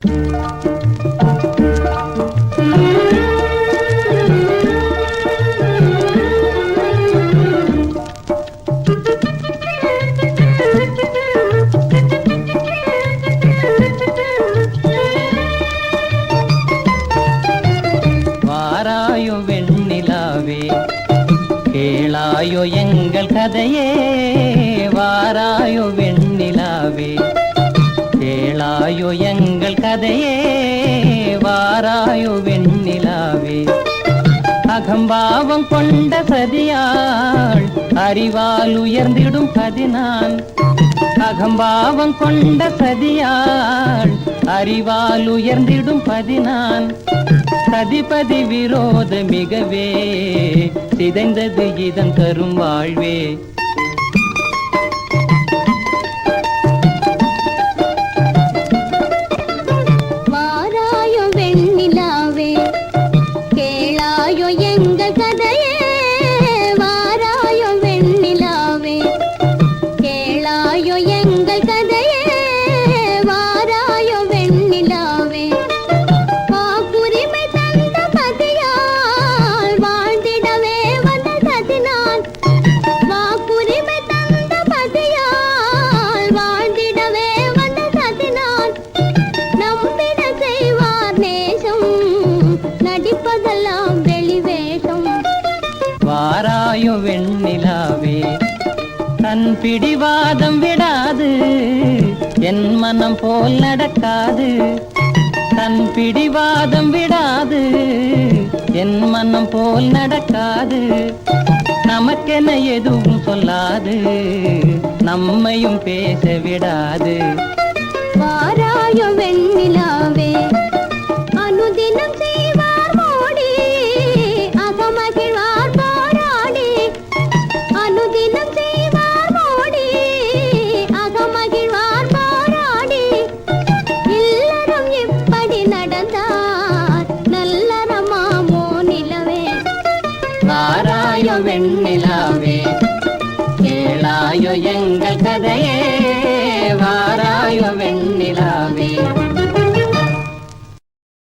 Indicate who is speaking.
Speaker 1: வாராயோ வெண்ணிலாவே கேளாயோ எங்கள் கதையே. வாராயோ வெண்ணிலாவே கேளாயோ எங்கள் கதையே வாராயு வெண்ணிலாவே. அகம்பாவம் கொண்ட சதியாள் அறிவால் உயர்ந்திடும் கதினான். அகம்பாவம் கொண்ட சதியாள் அறிவால் உயர்ந்திடும் பதினான். சதிபதி விரோத மிகவே சிதைந்தது இதன் தரும் வாழ்வே. தன் பிடிவாதம் விடாது. என் மனம் போல் நடக்காது. தன் பிடிவாதம் விடாது. என் மனம் போல் நடக்காது. நமக்கென எதுவும் சொல்லாது. நம்மையும் பேச விடாது.
Speaker 2: വെണ്ണിലാവേ.